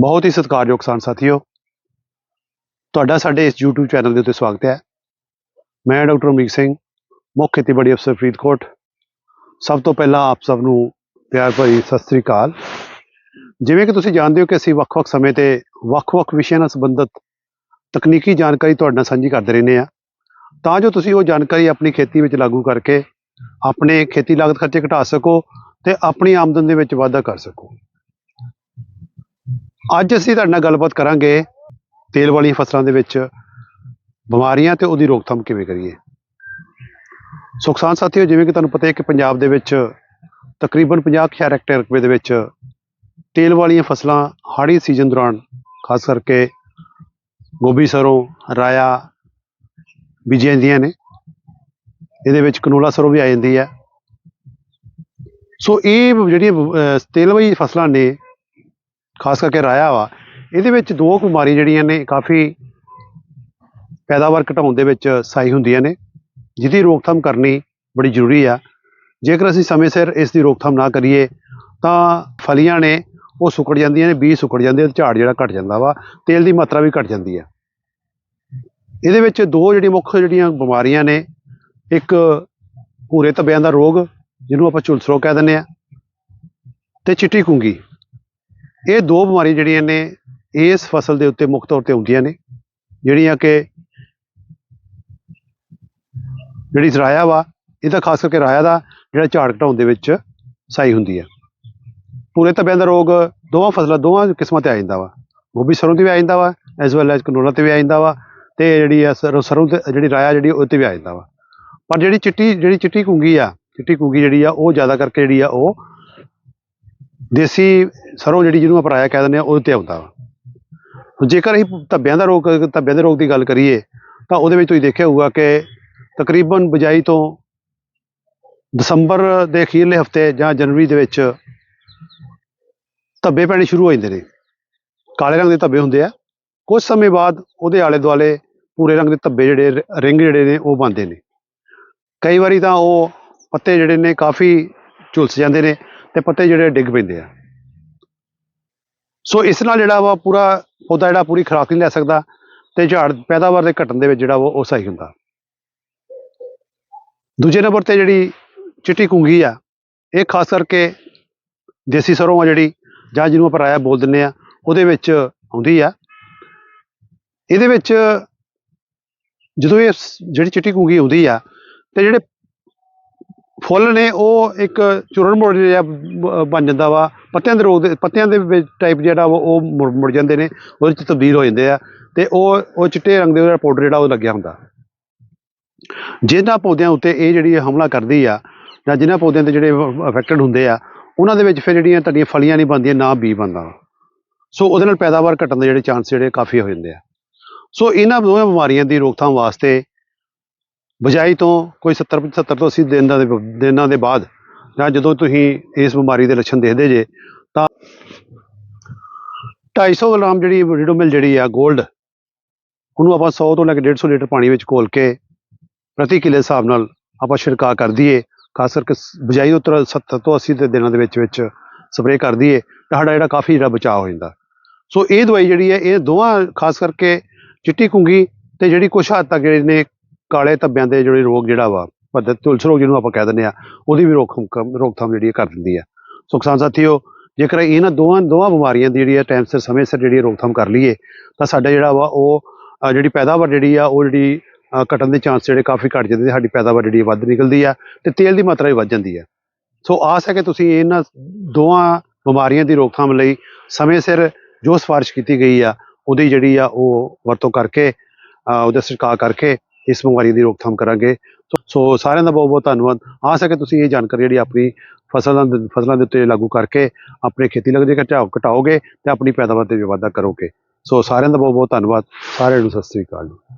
ਬਹੁਤ ਹੀ ਸਤਿਕਾਰਯੋਗ ਕਿਸਾਨ ਸਾਥੀਓ, ਤੁਹਾਡਾ ਸਾਡੇ ਇਸ YouTube ਚੈਨਲ ਦੇ ਉੱਤੇ ਸਵਾਗਤ ਹੈ। ਮੈਂ ਡਾਕਟਰ ਅਮਰੀਕ ਸਿੰਘ, ਮੁੱਖ ਖੇਤੀਬਾੜੀ ਅਫਸਰ ਫਰੀਦਕੋਟ। ਸਭ ਤੋਂ ਪਹਿਲਾਂ ਆਪ ਸਭ ਨੂੰ ਪਿਆਰ ਭਰੀ ਸਤਿ ਸ੍ਰੀ ਅਕਾਲ। ਜਿਵੇਂ ਕਿ ਤੁਸੀਂ ਜਾਣਦੇ ਹੋ ਕਿ ਅਸੀਂ ਵੱਖ-ਵੱਖ ਸਮੇਂ ਤੇ ਵੱਖ-ਵੱਖ ਵਿਸ਼ਿਆਂ ਨਾਲ ਸੰਬੰਧਿਤ ਤਕਨੀਕੀ ਜਾਣਕਾਰੀ ਤੁਹਾਡੇ ਨਾਲ ਸਾਂਝੀ ਕਰਦੇ ਰਹਿੰਦੇ ਆ ਤਾਂ ਜੋ ਤੁਸੀਂ ਉਹ ਜਾਣਕਾਰੀ ਆਪਣੀ ਖੇਤੀ ਵਿੱਚ ਲਾਗੂ ਕਰਕੇ ਆਪਣੇ ਖੇਤੀ ਲਾਗਤ ਖਰਚੇ ਘਟਾ ਸਕੋ ਤੇ ਆਪਣੀ ਆਮਦਨ ਦੇ ਵਿੱਚ ਵਾਧਾ ਕਰ ਸਕੋ। ਅੱਜ ਅਸੀਂ ਤੁਹਾਡੇ ਨਾਲ ਗੱਲਬਾਤ ਕਰਾਂਗੇ ਤੇਲ ਵਾਲੀਆਂ ਫਸਲਾਂ ਦੇ ਵਿੱਚ ਬਿਮਾਰੀਆਂ ਤੇ ਉਹਦੀ ਰੋਕਥਾਮ ਕਿਵੇਂ ਕਰੀਏ। ਸੁਖਸਾਨ ਕਿਸਾਨ ਸਾਥੀਓ, ਜਿਵੇਂ ਕਿ ਤੁਹਾਨੂੰ ਪਤਾ ਹੈ ਕਿ ਪੰਜਾਬ ਦੇ ਵਿੱਚ ਤਕਰੀਬਨ 50000 ਹੈਕਟੇਅਰ ਰਕਬੇ ਦੇ ਵਿੱਚ ਤੇਲ ਵਾਲੀਆਂ ਫਸਲਾਂ ਹਾੜੀ ਸੀਜ਼ਨ ਦੌਰਾਨ, ਖਾਸ ਕਰਕੇ ਗੋਭੀ ਸਰੋਂ, ਰਾਇਆ ਬੀਜੀਆਂ ਜਾਂਦੀਆਂ ਨੇ। ਇਹਦੇ ਵਿੱਚ ਕਨੋਲਾ ਸਰੋਂ ਵੀ ਆ ਜਾਂਦੀ ਹੈ। ਸੋ ਇਹ ਜਿਹੜੀਆਂ ਤੇਲ ਵਾਲੀ ਫਸਲਾਂ ਨੇ ਖਾਸ ਕਰਕੇ ਰਾਇਆ ਵਾ, ਇਹਦੇ ਵਿੱਚ ਦੋ ਬਿਮਾਰੀਆਂ ਜਿਹੜੀਆਂ ਨੇ ਕਾਫੀ ਪੈਦਾਵਾਰ ਘਟਾਉਣ ਦੇ ਵਿੱਚ ਸਹਾਈ ਹੁੰਦੀਆਂ ਨੇ, ਜਿਹਦੀ ਰੋਕਥਾਮ ਕਰਨੀ ਬੜੀ ਜ਼ਰੂਰੀ ਆ। ਜੇਕਰ ਅਸੀਂ ਸਮੇਂ ਸਿਰ ਇਸ ਦੀ ਰੋਕਥਾਮ ਨਾ ਕਰੀਏ, ਤਾਂ ਫਲੀਆਂ ਨੇ ਉਹ ਸੁੱਕੜ ਜਾਂਦੀਆਂ ਨੇ, ਬੀਜ ਸੁੱਕੜ ਜਾਂਦੇ ਆ ਤੇ ਝਾੜ ਜਿਹੜਾ ਘਟ ਜਾਂਦਾ ਵਾ, ਤੇਲ ਦੀ ਮਾਤਰਾ ਵੀ ਘਟ ਜਾਂਦੀ ਆ। ਇਹਦੇ ਵਿੱਚ ਦੋ ਜਿਹੜੀਆਂ ਮੁੱਖ ਜਿਹੜੀਆਂ ਬਿਮਾਰੀਆਂ ਨੇ, ਇੱਕ ਭੂਰੇ ਧੱਬਿਆਂ ਦਾ ਰੋਗ, ਜਿਹਨੂੰ ਆਪਾਂ ਚੁਲਸਰੋਗ ਕਹਿ ਦਿੰਦੇ ਆ, ਤੇ ਚਿੱਟੀ ਕੁੰਗੀ ਇਹ ਦੋ ਬਿਮਾਰੀਆਂ ਜਿਹੜੀਆਂ ਨੇ, ਇਸ ਫਸਲ ਦੇ ਉੱਤੇ ਮੁੱਖ ਤੌਰ ਤੇ ਹੁੰਦੀਆਂ ਨੇ, ਜਿਹੜੀਆਂ ਕਿ ਜਿਹੜੀ ਰਾਇਆ ਵਾ ਇਹਦਾ ਖਾਸ ਕਰਕੇ ਰਾਇਆ ਦਾ ਜਿਹੜਾ ਝਾੜ ਘਟਾਉਣ ਦੇ ਵਿੱਚ ਸਹਾਈ ਹੁੰਦੀ ਆ। ਪੂਰੇ ਧੱਬਿਆਂ ਦਾ ਰੋਗ ਦੋਵਾਂ ਫਸਲਾਂ, ਦੋਵਾਂ ਕਿਸਮਾਂ ਤੇ ਆ ਜਾਂਦਾ ਵਾ। ਗੋਭੀ ਸਰੋਂ ਤੇ ਵੀ ਆ ਜਾਂਦਾ ਵਾ ਐਸ ਵੈਲ ਐਸ ਕਨੋਲਾ ਤੇ ਵੀ ਆ ਜਾਂਦਾ ਵਾ, ਤੇ ਜਿਹੜੀ ਆ ਸਰੋਂ ਸਰੋਂ ਤੇ, ਜਿਹੜੀ ਰਾਇਆ ਜਿਹੜੀ ਉਹ ਤੇ ਵੀ ਆ ਜਾਂਦਾ ਵਾ। ਪਰ ਜਿਹੜੀ ਚਿੱਟੀ ਜਿਹੜੀ ਚਿੱਟੀ ਕੁੰਗੀ ਆ, ਚਿੱਟੀ ਕੁੰਗੀ ਜਿਹੜੀ ਆ, ਉਹ ਜ਼ਿਆਦਾ ਕਰਕੇ ਜਿਹੜੀ ਆ, ਉਹ ਦੇਸੀ ਸਰੋਂ ਜਿਹੜੀ ਜਿਹਨੂੰ ਆਪਾਂ ਕਹਿ ਦਿੰਦੇ ਆ ਉਹਦੇ ਤੇ ਆਉਂਦਾ ਵਾ। ਜੇਕਰ ਅਸੀਂ ਧੱਬਿਆਂ ਦਾ ਰੋਗ, ਧੱਬਿਆਂ ਦੇ ਰੋਗ ਦੀ ਗੱਲ ਕਰੀਏ, ਤਾਂ ਉਹਦੇ ਵਿੱਚ ਤੁਸੀਂ ਦੇਖਿਆ ਹੋਊਗਾ ਕਿ ਤਕਰੀਬਨ ਬਜਾਈ ਤੋਂ ਦਸੰਬਰ ਦੇ ਅਖੀਰਲੇ ਹਫ਼ਤੇ ਜਾਂ ਜਨਵਰੀ ਦੇ ਵਿੱਚ ਧੱਬੇ ਪੈਣੇ ਸ਼ੁਰੂ ਹੋ ਜਾਂਦੇ ਨੇ। ਕਾਲੇ ਰੰਗ ਦੇ ਧੱਬੇ ਹੁੰਦੇ ਆ। ਕੁਝ ਸਮੇਂ ਬਾਅਦ ਉਹਦੇ ਆਲੇ ਦੁਆਲੇ ਪੂਰੇ ਰੰਗ ਦੇ ਧੱਬੇ ਜਿਹੜੇ ਰ- ਰਿੰਗ ਜਿਹੜੇ ਨੇ, ਉਹ ਬਣਦੇ ਨੇ। ਕਈ ਵਾਰੀ ਤਾਂ ਉਹ ਪੱਤੇ ਜਿਹੜੇ ਨੇ ਕਾਫੀ ਝੁਲਸ ਜਾਂਦੇ ਨੇ। ਤੇ ਪੱਤੇ ਜਿਹੜੇ ਡਿੱਗ ਪੈਂਦੇ ਆ। ਸੋ ਇਸ ਨਾਲ ਜਿਹੜਾ ਵਾ ਪੂਰਾ ਪੌਦਾ ਜਿਹੜਾ ਪੂਰੀ ਖੁਰਾਕ ਨਹੀਂ ਲੈ ਸਕਦਾ ਤੇ ਝਾੜ ਪੈਦਾਵਾਰ ਦੇ ਘਟਣ ਦੇ ਵਿੱਚ ਜਿਹੜਾ ਵਾ ਉਹ ਸਹੀ ਹੁੰਦਾ। ਦੂਜੇ ਨੰਬਰ ਤੇ ਜਿਹੜੀ ਚਿੱਟੀ ਕੁੰਗੀ ਆ, ਇਹ ਖਾਸ ਕਰਕੇ ਦੇਸੀ ਸਰੋਂ ਆ ਜਿਹੜੀ, ਜਾਂ ਜਿਹਨੂੰ ਆਪਾਂ ਰਾਇਆ ਬੋਲ ਦਿੰਦੇ ਆ, ਉਹਦੇ ਵਿੱਚ ਆਉਂਦੀ ਆ। ਇਹਦੇ ਵਿੱਚ ਜਦੋਂ ਇਹ ਜਿਹੜੀ ਚਿੱਟੀ ਕੁੰਗੀ ਆਉਂਦੀ ਆ, ਤੇ ਜਿਹੜੇ ਫੁੱਲ ਨੇ, ਉਹ ਇੱਕ ਚੂਰਨ ਮੁੜ ਜਿਹਾ ਬਣ ਜਾਂਦਾ ਵਾ। ਪੱਤਿਆਂ ਦੇ ਰੋਗ ਦੇ, ਪੱਤਿਆਂ ਦੇ ਵਿੱਚ ਟਾਈਪ ਜਿਹੜਾ ਵਾ, ਉਹ ਮੁੜ ਮੁੜ ਜਾਂਦੇ ਨੇ, ਉਹਦੇ ਚ ਤਬਦੀਲ ਹੋ ਜਾਂਦੇ ਆ। ਤੇ ਉਹ ਉਹ ਚਿੱਟੇ ਰੰਗ ਦੇ ਜਿਹੜਾ ਪਾਊਡਰ ਜਿਹੜਾ, ਉਹ ਲੱਗਿਆ ਹੁੰਦਾ। ਜਿਹਨਾਂ ਪੌਦਿਆਂ ਉੱਤੇ ਇਹ ਜਿਹੜੀ ਹਮਲਾ ਕਰਦੀ ਆ, ਜਾਂ ਜਿਹਨਾਂ ਪੌਦਿਆਂ ਤੇ ਜਿਹੜੇ ਅਫੈਕਟਡ ਹੁੰਦੇ ਆ, ਉਹਨਾਂ ਦੇ ਵਿੱਚ ਫਿਰ ਜਿਹੜੀਆਂ ਤੁਹਾਡੀਆਂ ਫਲੀਆਂ ਨਹੀਂ ਬਣਦੀਆਂ, ਨਾ ਬੀ ਬਣਦਾ ਸੋ ਉਹਦੇ ਨਾਲ ਪੈਦਾਵਾਰ ਘਟਣ ਦੇ ਜਿਹੜੇ ਚਾਂਸ ਜਿਹੜੇ ਕਾਫੀ ਹੋ ਜਾਂਦੇ ਆ। ਸੋ ਇਹਨਾਂ ਦੋਵੇਂ ਬਿਮਾਰੀਆਂ ਦੀ ਰੋਕਥਾਮ ਵਾਸਤੇ ਬਜਾਈ ਤੋਂ ਕੋਈ 70 75 ਤੋਂ 80 ਦਿਨਾਂ ਦੇ ਦਿਨਾਂ ਦੇ ਬਾਅਦ ਜਾਂ ਜਦੋਂ ਤੁਸੀਂ ਇਸ ਬਿਮਾਰੀ ਦੇ ਲੱਛਣ ਦੇਖਦੇ ਜੇ, ਤਾਂ 250 ਗ੍ਰਾਮ ਜਿਹੜੀ ਰਿਡੋਮਿਲ ਜਿਹੜੀ ਆ 골ਡ ਉਹਨੂੰ ਆਪਾਂ 100 ਤੋਂ ਲੈ ਕੇ 150 ਲੀਟਰ ਪਾਣੀ ਵਿੱਚ ਘੋਲ ਕੇ ਪ੍ਰਤੀ ਕਿਲੇ ਹਿਸਾਬ ਨਾਲ ਆਪਾਂ ਛਿੜਕਾਅ ਕਰ ਦਈਏ, ਖਾਸ ਕਰਕੇ ਸ- ਬਜਾਈ ਉੱਤਰ 70 ਤੋਂ 80 ਦੇ ਦਿਨਾਂ ਦੇ ਵਿੱਚ ਵਿੱਚ ਸਪਰੇਅ ਕਰ ਦਈਏ, ਤਾਂ ਸਾਡਾ ਜਿਹੜਾ ਕਾਫੀ ਜਿਹੜਾ ਬਚਾਅ ਹੋ ਜਾਂਦਾ। ਸੋ ਇਹ ਦਵਾਈ ਜਿਹੜੀ ਹੈ, ਇਹ ਦੋਵਾਂ ਖਾਸ ਕਰਕੇ ਚਿੱਟੀ ਕੁੰਗੀ ਤੇ ਜਿਹੜੀ ਕੁਛ ਹੱਦ ਤੱਕ ਜਿਹੜੇ ਨੇ ਕਾਲੇ ਧੱਬਿਆਂ ਦੇ ਜਿਹੜੇ ਰੋਗ ਜਿਹੜਾ ਵਾ ਪੱਧਰ ਤੁਲਸ ਰੋਗ ਜਿਹਨੂੰ ਆਪਾਂ ਕਹਿ ਦਿੰਦੇ ਆ ਉਹਦੀ ਵੀ ਰੋਕਥਾਮ ਰੋਕਥਾਮ ਜਿਹੜੀ ਹੈ ਕਰ ਦਿੰਦੀ ਆ। ਸੋ ਕਿਸਾਨ ਸਾਥੀਓ ਜੇਕਰ ਇਹਨਾਂ ਦੋਵਾਂ ਦੋਵਾਂ ਬਿਮਾਰੀਆਂ ਦੀ ਜਿਹੜੀ ਆ ਟਾਈਮ ਸਿਰ ਸਮੇਂ ਸਿਰ ਜਿਹੜੀ ਰੋਕਥਾਮ ਕਰ ਲਈਏ ਤਾਂ ਸਾਡਾ ਜਿਹੜਾ ਵਾ ਉਹ ਜਿਹੜੀ ਪੈਦਾਵਾਰ ਜਿਹੜੀ ਆ ਉਹ ਜਿਹੜੀ ਅ, ਘਟਣ ਦੇ ਚਾਂਸ ਜਿਹੜੇ ਕਾਫੀ ਘਟ ਜਾਂਦੇ ਸਾਡੀ ਪੈਦਾਵਾਰ ਜਿਹੜੀ ਵੱਧ ਨਿਕਲਦੀ ਆ ਤੇ ਤੇਲ ਦੀ ਮਾਤਰਾ ਵੀ ਵੱਧ ਜਾਂਦੀ ਆ। ਸੋ ਆਸ ਹੈ ਕਿ ਤੁਸੀਂ ਇਹਨਾਂ ਦੋਵਾਂ ਬਿਮਾਰੀਆਂ ਦੀ ਰੋਕਥਾਮ ਲਈ ਸਮੇਂ ਸਿਰ ਜੋ ਸਿਫਾਰਿਸ਼ ਕੀਤੀ ਗਈ ਆ ਉਹਦੀ ਜਿਹੜੀ ਆ ਉਹ ਵਰਤੋਂ ਕਰਕੇ ਉਹਦਾ ਛਿੜਕਾਅ ਕਰਕੇ ਇਸ ਬਿਮਾਰੀ ਦੀ ਰੋਕਥਾਮ ਕਰਾਂਗੇ। ਸੋ- ਸੋ ਸਾਰਿਆਂ ਦਾ ਬਹੁਤ ਬਹੁਤ ਧੰਨਵਾਦ। ਆਸ ਹੈ ਕਿ ਤੁਸੀਂ ਇਹ ਜਾਣਕਾਰੀ ਜਿਹੜੀ ਆਪਣੀ ਫਸਲਾਂ ਦੇ ਫਸਲਾਂ ਦੇ ਉੱਤੇ ਲਾਗੂ ਕਰਕੇ ਆਪਣੇ ਖੇਤੀ ਲੱਗਦੇ ਘਟਾਓ, ਘਟਾਓਗੇ ਤੇ ਆਪਣੀ ਪੈਦਾਵਾਰ ਤੇ ਵੀ ਵਾਧਾ ਕਰੋਗੇ। ਸੋ ਸਾਰਿਆਂ ਦਾ ਬਹੁਤ ਬਹੁਤ ਧੰਨਵਾਦ। ਸਾਰਿਆਂ ਨੂੰ ਸਤਿ ਸ੍ਰੀ ਅਕਾਲ। ਜੀ